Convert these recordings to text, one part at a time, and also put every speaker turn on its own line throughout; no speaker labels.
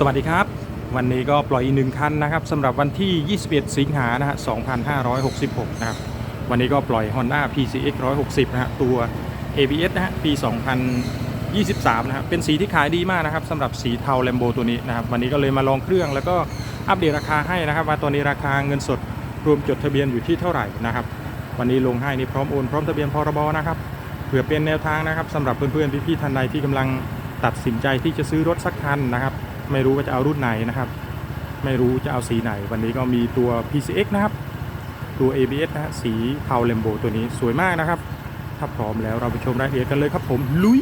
สวัสดีครับ วันนี้ก็ปล่อยอีกหนึ่งคันนะครับสำหรับวันที่ 21 สิงหานะฮะ2566 นะครับ วันนี้ก็ปล่อย Honda PCX 160 นะฮะตัว ABS นะฮะปี 2023 นะฮะเป็นสีที่ขายดีมากนะครับสำหรับสีเทาแลมโบตัวนี้นะครับ วันนี้ก็เลยมาลองเครื่องแล้วก็อัปเดตราคาให้นะครับ ว่าตอนนี้ราคาเงินสดรวมจดทะเบียนอยู่ที่เท่าไหร่นะครับ วันนี้ลงให้นี่พร้อมโอนพร้อมทะเบียนพรบนะครับเผื่อเป็นแนวทางนะครับสำหรับเพื่อนๆพี่ๆท่านใดที่กำลังตัดสินใจที่จะซื้อรถสักคันนะครับ ไม่รู้ว่าจะเอารุ่นไหนนะครับ ไม่รู้จะเอาสีไหน วันนี้ก็มีตัว PCX นะครับ ตัว ABS นะฮะสีเทาเลมโบตัวนี้สวยมากนะครับ ถ้าพร้อมแล้วเราไปชมรายละเอียดกันเลยครับผมลุย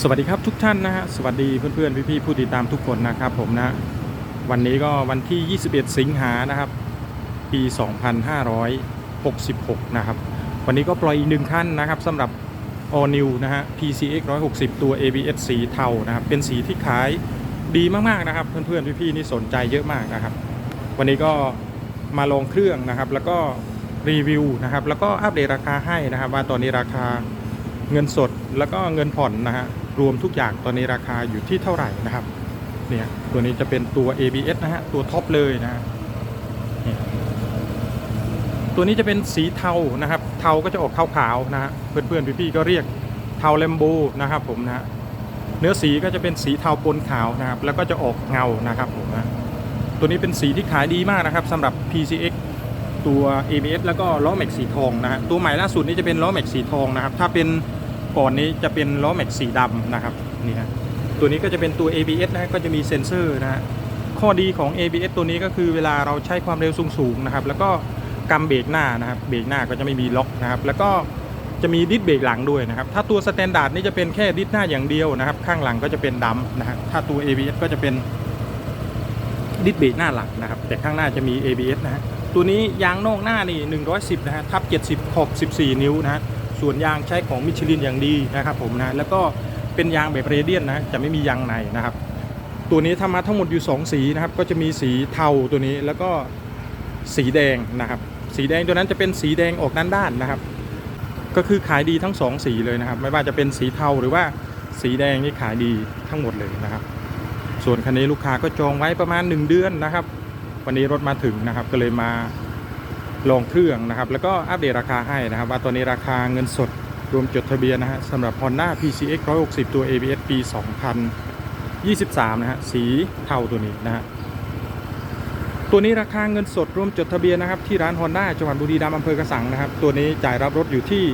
สวัสดีครับทุกท่านนะฮะสวัสดีเพื่อนๆพี่ๆผู้ติดตามทุกคนนะครับผมนะวันนี้ก็วันที่ 21 สิงหานะครับ ปี 2566 นะครับ วันนี้ก็ปล่อยอีกหนึ่งขั้นนะครับสำหรับ All New นะฮะ PCX 160 ตัว ABS สีเทานะครับ เป็นสีที่ขายดีมากๆนะครับ เพื่อนๆ พี่ๆนี่สนใจเยอะมากนะครับ วันนี้ก็มาลองเครื่องนะครับ แล้วก็รีวิวนะครับ แล้วก็อัปเดตราคาให้นะครับ ว่าตอนนี้ราคาเงินสดแล้วก็เงินผ่อนนะฮะรวมทุกอย่างตอนนี้ราคาอยู่ที่เท่าไหร่นะครับเนี่ยตัวนี้จะเป็นตัว ABS นะฮะตัวท็อปเลยนะฮะเนี่ย ตัวนี้จะเป็นสีเทานะครับ เทาก็จะออกขาวๆนะฮะเพื่อนๆพี่ๆก็เรียกเทาแลมโบนะครับผมนะฮะเนื้อสีก็จะเป็นสีเทาปนขาวนะครับ แล้วก็จะออกเงานะครับผมนะตัวนี้เป็นสีที่ขายดีมากนะครับสำหรับ PCX ตัว ABS แล้วก็ล้อแม็กสีทองนะฮะตัวใหม่ล่าสุดนี้จะเป็นล้อแม็กสีทองนะครับ ถ้าเป็นก่อนนี้จะเป็นล้อแม็กสีดำนะครับนี่ฮะตัวนี้ก็จะเป็นตัว ABS นะฮะก็จะมีเซ็นเซอร์นะฮะข้อดีของ ABS ตัวนี้ก็คือเวลาเราใช้ความเร็วสูงๆนะครับ แล้วก็ กำเบรกหน้านะครับเบรกหน้าก็จะไม่มีล็อกนะครับ แล้วก็จะมีดิสเบรกหลังด้วยนะครับ ถ้าตัวสแตนดาร์ดนี่จะเป็นแค่ดิสหน้าอย่างเดียวนะครับ ข้างหลังก็จะเป็นดัมป์นะฮะถ้าตัว ABS ก็จะเป็นดิสเบรกหน้าหลังนะครับ แต่ข้างหน้าจะมี ABS นะฮะตัวนี้ยางนอกหน้านี่110นะฮะทับ70ขอบ14 นิ้วนะฮะส่วนยางใช้ของมิชลินอย่างดีนะครับผมนะแล้วก็เป็นยางแบบเรเดียนนะจะไม่มียางในนะครับ ตัวนี้ทำมาทั้งหมดอยู่ 2 สีนะครับ ก็จะมีสีเทาตัวนี้แล้วก็สีแดงนะครับ สีแดงตัวนั้นจะเป็นสีแดงออกด้านๆนะครับ ก็คือขายดีทั้ง 2 สีเลยนะครับ ไม่ว่าจะเป็นสีเทาหรือว่าสีแดงนี่ขายดีทั้งหมดเลยนะครับ ส่วนคันนี้ลูกค้าก็จองไว้ประมาณ 1 เดือนนะครับ วันนี้รถมาถึงนะครับก็เลยมาลองเครื่องนะครับ แล้วก็อัปเดตราคาให้นะครับ ว่าตอนนี้ราคาเงินสดรวมจดทะเบียนนะฮะสำหรับ Honda PCX 160 ตัว ABS ปี 2023 นะฮะสีเทาตัวนี้นะฮะ ตัวนี้ราคาเงินสดร่วมจดทะเบียนนะครับที่ร้าน Honda จังหวัดบุรีรัมย์อำเภอกระสังนะครับ ตัวนี้จ่ายรับรถอยู่ที่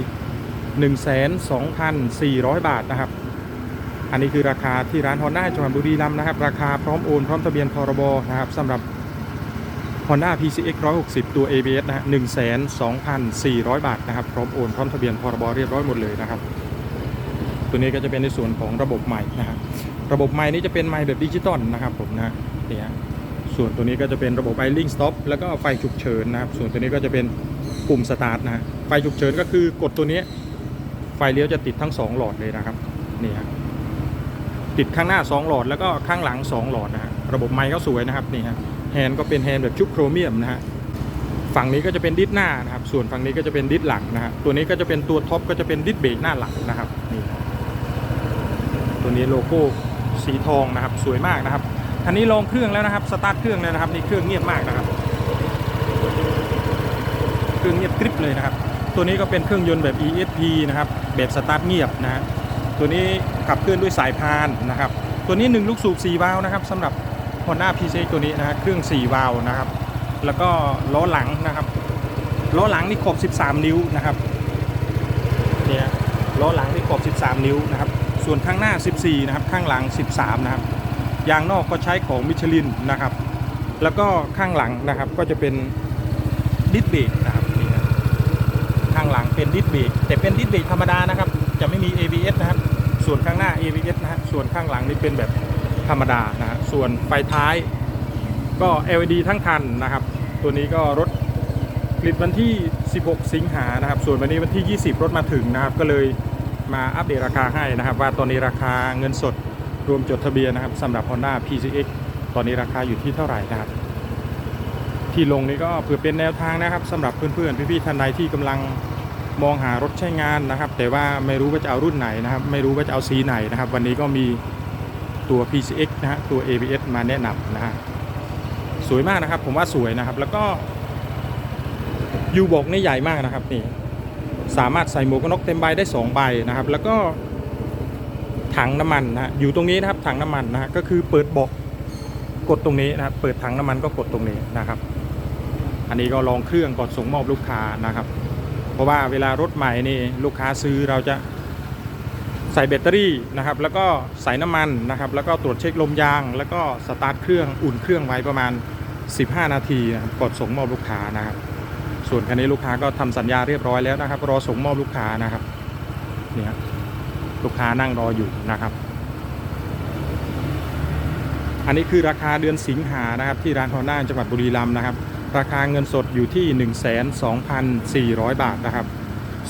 1,2,400 บาทนะครับ อันนี้คือราคาที่ร้าน Honda จังหวัดบุรีรัมย์นะครับ ราคาพร้อมโอนพร้อมทะเบียนพรบนะครับสำหรับ Honda PCX 160 ตัว ABS นะฮะ1,2,400 บาทนะครับ พร้อมโอนพร้อมทะเบียนพรบเรียบร้อยหมดเลยนะครับ ตัวนี้ก็จะเป็นในส่วนของระบบใหม่นะครับ ระบบไม้นี้จะเป็นไม้แบบดิจิตอลนะครับผมนะเนี่ย ส่วนตัวนี้ก็จะเป็นระบบไอลิงสต็อปแล้วก็ไฟฉุกเฉินนะครับ ส่วนตัวนี้ก็จะเป็นปุ่มสตาร์ทนะฮะไฟฉุกเฉินก็คือกดตัวนี้ ไฟเลี้ยวจะติดทั้ง 2 หลอดเลยนะครับนี่ฮะติดข้างหน้า 2 หลอดแล้วก็ข้างหลัง 2 หลอดนะฮะระบบไม้ก็สวยนะครับนี่ฮะแฮนด์ก็เป็นแฮนด์แบบชุบโครเมียมนะฮะฝั่งนี้ก็จะเป็นดิสหน้านะครับ ส่วนฝั่งนี้ก็จะเป็นดิสหลังนะฮะตัวนี้ก็จะเป็นตัวท็อปก็จะเป็นดิสเบรกหน้าหลังนะครับนี่ตัวนี้โลโก้สีทองนะครับ สวยมากนะครับ คันนี้ลงเครื่องแล้วนะครับ สตาร์ทเครื่องแล้วนะครับนี่เครื่องเงียบมากนะครับ เครื่องเงียบกริบเลยนะครับ ตัวนี้ก็เป็นเครื่องยนต์แบบ ESP นะครับ แบบสตาร์ทเงียบนะฮะตัวนี้ขับเคลื่อนด้วยสายพานนะครับ ตัวนี้ 1 ลูกสูบ4วาล์วนะครับสำหรับ Honda p c ตัวนี้นะฮะเครื่อง 4 วาล์วนะครับ แล้วก็ล้อหลังนะครับล้อหลังนี่ขอบ 13 นิ้วนะครับเนี่ยล้อหลังนี่ขอบ 13 นิ้วนะครับ ส่วนข้างหน้า 14 นะครับ ข้างหลัง 13 นะครับ ยางนอกก็ใช้ของมิชลินนะครับ แล้วก็ข้างหลังนะครับก็จะเป็นดิสเบรกนะครับนี่นะข้างหลังเป็นดิสเบรกแต่เป็นดิสเบรกธรรมดานะครับ จะไม่มี ABS นะครับ ส่วนข้างหน้า ABS นะฮะส่วนข้างหลังนี่เป็นแบบธรรมดานะฮะส่วนไฟท้ายก็ LED ทั้งคันนะครับ ตัวนี้ก็รถผลิตวันที่ 16 สิงหานะครับ ส่วนวันนี้วันที่ 20 รถมาถึงนะครับ ก็เลยมาอัปเดตราคาให้นะครับ ว่าตอนนี้ราคาเงินสด รวมจดทะเบียนนะครับสำหรับ Honda PCX ตอนนี้ราคาอยู่ที่เท่าไหร่นะครับ ที่ลงนี้ก็เพื่อเป็นแนวทางนะครับสำหรับเพื่อนๆพี่ๆท่านใดที่กำลังมองหารถใช้งานนะครับ แต่ว่าไม่รู้ว่าจะเอารุ่นไหนนะครับ ไม่รู้ว่าจะเอาสีไหนนะครับ วันนี้ก็มีตัว PCX นะฮะตัว ABS มาแนะนำนะฮะสวยมากนะครับ ผมว่าสวยนะครับ แล้วก็ยูบอกนี่ใหญ่มากนะครับนี่สามารถใส่หมวกกันน็อกเต็มใบได้สองใบนะครับ แล้วก็ ถังน้ำมันนะฮะอยู่ตรงนี้นะครับถังน้ำมันนะฮะก็คือเปิดเบอกกดตรงนี้นะครับเปิดถังน้ำมันก็กดตรงนี้นะครับ อันนี้ก็ลองเครื่องก่อนส่งมอบลูกค้านะครับ เพราะว่าเวลารถใหม่นี่ลูกค้าซื้อเราจะใส่แบตเตอรี่นะครับ แล้วก็ใส่น้ำมันนะครับ แล้วก็ตรวจเช็คลมยาง แล้วก็สตาร์ทเครื่องอุ่นเครื่องไว้ประมาณ 15 นาทีนะครับก่อนส่งมอบลูกค้านะครับ ส่วนคันนี้ลูกค้าก็ทำสัญญาเรียบร้อยแล้วนะครับ รอส่งมอบลูกค้านะครับเนี่ย ลูกค้านั่งรออยู่นะครับ อันนี้คือราคาเดือนสิงหานะครับ ที่ร้านฮอนด้าจังหวัดบุรีรัมย์นะครับ ราคาเงินสดอยู่ที่ 12,400 บาทนะครับ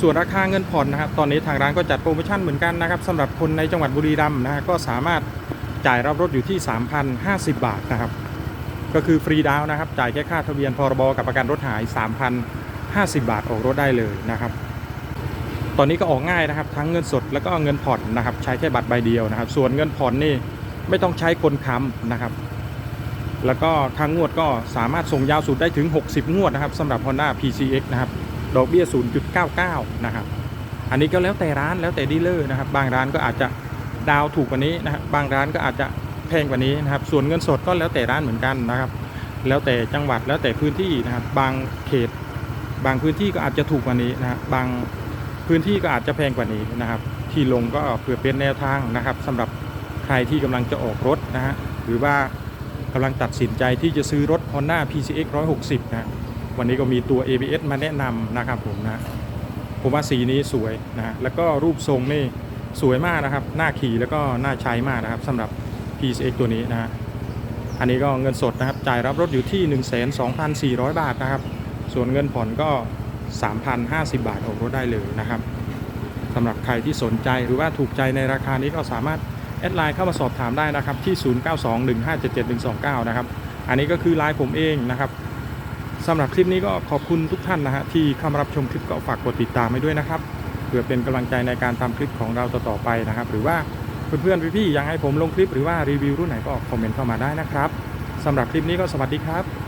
ส่วนราคาเงินผ่อนนะครับ ตอนนี้ทางร้านก็จัดโปรโมชั่นเหมือนกันนะครับสำหรับคนในจังหวัดบุรีรัมย์นะฮะก็สามารถจ่ายรับรถอยู่ที่ 3,050 บาทนะครับ ก็คือฟรีดาวน์นะครับ จ่ายแค่ค่าทะเบียนพรบกับประกันรถหาย 3,050 บาทออกรถได้เลยนะครับ ตอนนี้ก็ออกง่ายนะครับ ทั้งเงินสดแล้วก็เงินผ่อนนะครับ ใช้แค่บัตรใบเดียวนะครับ ส่วนเงินผ่อนนี่ไม่ต้องใช้คนค้ำนะครับ แล้วก็ทางงวดก็สามารถส่งยาวสุดได้ถึง 60 งวดนะครับสำหรับ Honda PCX นะครับ ดอกเบี้ย 0.99 นะครับ อันนี้ก็แล้วแต่ร้านแล้วแต่ดีลเลอร์นะครับ บางร้านก็อาจจะดาวถูกกว่านี้นะครับ บางร้านก็อาจจะแพงกว่านี้นะครับ ส่วนเงินสดก็แล้วแต่ร้านเหมือนกันนะครับ แล้วแต่จังหวัดแล้วแต่พื้นที่นะครับ บางเขต บางพื้นที่ก็อาจจะถูกกว่านี้นะครับ บาง พื้นที่ก็อาจจะแพงกว่านี้นะครับ ที่ลงก็เพื่อเป็นแนวทางนะครับสำหรับใครที่กำลังจะออกรถนะฮะหรือว่ากำลังตัดสินใจที่จะซื้อรถ Honda PCX 160 นะ วันนี้ก็มีตัว ABS มาแนะนำนะครับผมนะ ผมว่าสีนี้สวยนะ แล้วก็รูปทรงนี่สวยมากนะครับน่าขี่แล้วก็น่าใช้มากนะครับสำหรับ PCX ตัวนี้นะ อันนี้ก็เงินสดนะครับ จ่ายรับรถอยู่ที่ 1,2400 บาทนะครับ ส่วนเงินผ่อนก็ 3,050 บาทออกรถได้เลยนะครับสำหรับใครที่สนใจหรือว่าถูกใจในราคานี้ก็สามารถแอดไลน์เข้ามาสอบถามได้นะครับที่ 0921577129 นะครับ อันนี้ก็คือไลน์ผมเองนะครับสำหรับคลิปนี้ก็ขอบคุณทุกท่านนะฮะที่เข้ามารับชมคลิปก็ฝากกดติดตามไว้ด้วยนะครับเพื่อเป็นกำลังใจในการทำคลิปของเราต่อๆไปนะครับ หรือว่าเพื่อนๆพี่ๆอยากให้ผมลงคลิปหรือว่ารีวิวรุ่นไหนก็คอมเมนต์เข้ามาได้นะครับสำหรับคลิปนี้ก็สวัสดีครับ